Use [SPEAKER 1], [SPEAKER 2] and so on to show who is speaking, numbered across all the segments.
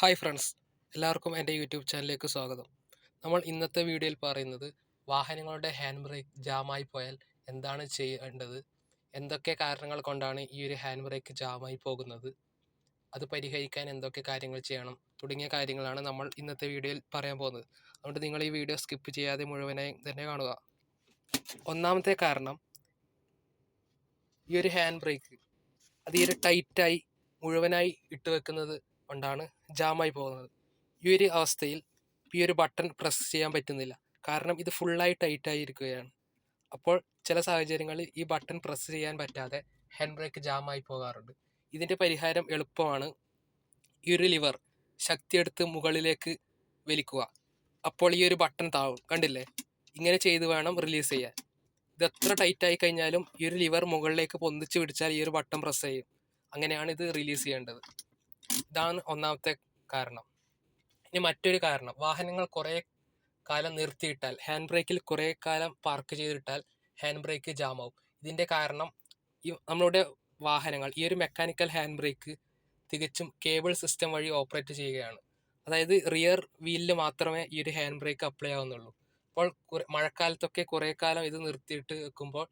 [SPEAKER 1] Hi friends. എല്ലാവർക്കും എന്റെ YouTube ചാനലിലേക്ക് സ്വാഗതം. നമ്മൾ ഇന്നത്തെ വീഡിയോയിൽ പറയുന്നത് വാഹനങ്ങളുടെ ഹാൻഡ് ബ്രേക്ക് ജാമായി പോയാൽ എന്താണ് ചെയ്യേണ്ടത്? എന്തൊക്കെ കാരണങ്ങൾ കൊണ്ടാണ് ഈ ഒരു ഹാൻഡ് ബ്രേക്ക് ജാമായി പോകുന്നത്? അത് പരിഹരിക്കാൻ എന്തൊക്കെ കാര്യങ്ങൾ ചെയ്യണം? തുടങ്ങിയ കാര്യങ്ങളാണ് നമ്മൾ ഇന്നത്തെ വീഡിയോയിൽ പറയാൻ പോകുന്നത്. അതുകൊണ്ട് നിങ്ങൾ ഈ വീഡിയോ സ്കിപ്പ് ചെയ്യാതെ മുഴുവനായി തന്നെ കാണുക. ഒന്നാമത്തെ കാരണം ഈ ഒരു ഹാൻഡ് ബ്രേക്ക് അത് ഈ ഒരു ടൈറ്റായി മുഴുവനായി ഇട്ട് വെക്കുന്നത് കൊണ്ടാണ് ജാമായി പോകുന്നത്. ഈ ഒരു അവസ്ഥയിൽ ഈ ഒരു ബട്ടൺ പ്രസ് ചെയ്യാൻ പറ്റുന്നില്ല. കാരണം ഇത് ഫുള്ളായി ടൈറ്റായി ഇരിക്കുകയാണ് അപ്പോൾ ചില സാഹചര്യങ്ങളിൽ ഈ ബട്ടൺ പ്രസ് ചെയ്യാൻ പറ്റാതെ ഹാൻഡ് ബ്രേക്ക് ജാമായി പോകാറുണ്ട്. ഇതിന്റെ പരിഹാരം എളുപ്പമാണ് ഈ ഒരു ലിവർ ശക്തിയെടുത്ത് മുകളിലേക്ക് വലിക്കുക. അപ്പോൾ ഈ ഒരു ബട്ടൺ താവും. കണ്ടില്ലേ? ഇങ്ങനെ ചെയ്ത് വേണം റിലീസ് ചെയ്യാൻ. ഇത് എത്ര ടൈറ്റ് ആയി കഴിഞ്ഞാലും ഈ ഒരു ലിവർ മുകളിലേക്ക് പൊന്തിച്ച് പിടിച്ചാൽ ഈ ഒരു ബട്ടൺ പ്രസ് ചെയ്യും. അങ്ങനെയാണ് ഇത് റിലീസ് ചെയ്യേണ്ടത്. ഇതാണ് ഒന്നാമത്തെ കാരണം. ഇനി മറ്റൊരു കാരണം. വാഹനങ്ങൾ കുറേ കാലം നിർത്തിയിട്ടാൽ ഹാൻഡ് ബ്രേക്കിൽ കുറേ കാലം പാർക്ക് ചെയ്തിട്ടാൽ ഹാൻഡ് ബ്രേക്ക് ജാമാവും. ഇതിന്റെ കാരണം ഈ നമ്മളുടെ വാഹനങ്ങൾ ഈ ഒരു മെക്കാനിക്കൽ ഹാൻഡ് ബ്രേക്ക് തികച്ചും കേബിൾ സിസ്റ്റം വഴി ഓപ്പറേറ്റ് ചെയ്യുകയാണ്. അതായത് റിയർ വീലിൽ മാത്രമേ ഈ ഒരു ഹാൻഡ് ബ്രേക്ക് അപ്ലൈ ആവുന്നുള്ളൂ. അപ്പോൾ മഴക്കാലത്തൊക്കെ കുറേ കാലം ഇത് നിർത്തിയിട്ട് വെക്കുമ്പോൾ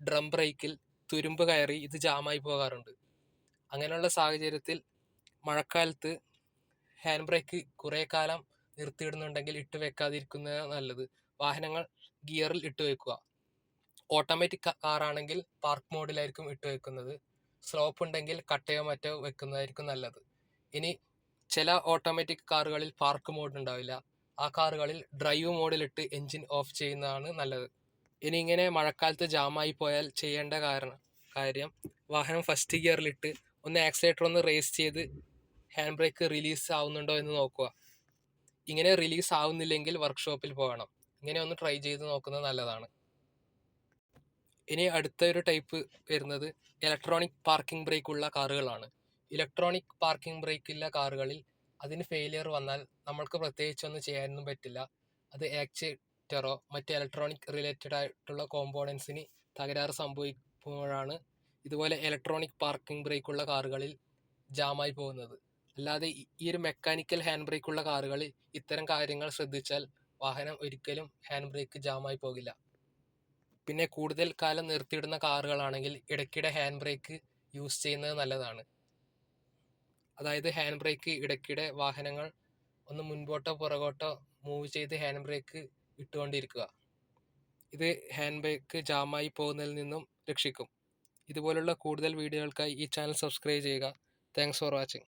[SPEAKER 1] ഡ്രം ബ്രേക്കിൽ തുരുമ്പ് കയറി ഇത് ജാമായി പോകാറുണ്ട്. അങ്ങനെയുള്ള സാഹചര്യത്തിൽ മഴക്കാലത്ത് ഹാൻഡ് ബ്രേക്ക് കുറേ കാലം നിർത്തിയിടുന്നുണ്ടെങ്കിൽ ഇട്ട് വെക്കാതിരിക്കുന്നത് നല്ലത്. വാഹനങ്ങൾ ഗിയറിൽ ഇട്ട് വെക്കുക. ഓട്ടോമാറ്റിക് കാറാണെങ്കിൽ പാർക്ക് മോഡിലായിരിക്കും ഇട്ട് വെക്കുന്നത്. സ്ലോപ്പ് ഉണ്ടെങ്കിൽ കട്ടയോ മറ്റോ വെക്കുന്നതായിരിക്കും നല്ലത്. ഇനി ചില ഓട്ടോമാറ്റിക് കാറുകളിൽ പാർക്ക് മോഡ് ഉണ്ടാവില്ല. ആ കാറുകളിൽ ഡ്രൈവ് മോഡിലിട്ട് എൻജിൻ ഓഫ് ചെയ്യുന്നതാണ് നല്ലത്. ഇനി ഇങ്ങനെ മഴക്കാലത്ത് ജാമായി പോയാൽ ചെയ്യേണ്ട കാരണം കാര്യം വാഹനം ഫസ്റ്റ് ഗിയറിലിട്ട് ഒന്ന് ആക്സിലേറ്റർ ഒന്ന് റേസ് ചെയ്ത് ഹാൻഡ് ബ്രേക്ക് റിലീസ് ആവുന്നുണ്ടോ എന്ന് നോക്കുക. ഇങ്ങനെ റിലീസ് ആവുന്നില്ലെങ്കിൽ വർക്ക്ഷോപ്പിൽ പോകണം. ഇങ്ങനെ ഒന്ന് ട്രൈ ചെയ്ത് നോക്കുന്നത് നല്ലതാണ്. ഇനി അടുത്ത ഒരു ടൈപ്പ് വരുന്നത് ഇലക്ട്രോണിക് പാർക്കിംഗ് ബ്രേക്ക് ഉള്ള കാറുകളാണ്. ഇലക്ട്രോണിക് പാർക്കിംഗ് ബ്രേക്ക് ഉള്ള കാറുകളിൽ അതിന് ഫെയിലിയർ വന്നാൽ നമ്മൾക്ക് പ്രത്യേകിച്ചൊന്നും ചെയ്യാനൊന്നും പറ്റില്ല. അത് ആക്ച്വേറ്ററോ മറ്റ് ഇലക്ട്രോണിക് റിലേറ്റഡ് ആയിട്ടുള്ള കോമ്പോണൻസിന് തകരാറ് സംഭവിക്കുമ്പോഴാണ് ഇതുപോലെ ഇലക്ട്രോണിക് പാർക്കിംഗ് ബ്രേക്കുള്ള കാറുകളിൽ ജാമായി പോകുന്നത്. അല്ലാതെ ഈ ഒരു മെക്കാനിക്കൽ ഹാൻഡ് ബ്രേക്കുള്ള കാറുകളിൽ ഇത്തരം കാര്യങ്ങൾ ശ്രദ്ധിച്ചാൽ വാഹനം ഒരിക്കലും ഹാൻഡ് ബ്രേക്ക് ജാമായി പോകില്ല. പിന്നെ കൂടുതൽ കാലം നിർത്തിയിടുന്ന കാറുകളാണെങ്കിൽ ഇടയ്ക്കിടെ ഹാൻഡ് ബ്രേക്ക് യൂസ് ചെയ്യുന്നത് നല്ലതാണ്. അതായത് ഹാൻഡ് ബ്രേക്ക് ഇടയ്ക്കിടെ വാഹനങ്ങൾ ഒന്ന് മുൻപോട്ടോ പുറകോട്ടോ മൂവ് ചെയ്ത് ഹാൻഡ് ബ്രേക്ക് ഇട്ടുകൊണ്ടിരിക്കുക. ഇത് ഹാൻഡ് ബ്രേക്ക് ജാമായി പോകുന്നതിൽ നിന്നും രക്ഷിക്കും. ഇതുപോലുള്ള കൂടുതൽ വീഡിയോകൾക്കായി ഈ ചാനൽ സബ്സ്ക്രൈബ് ചെയ്യുക. Thanks for watching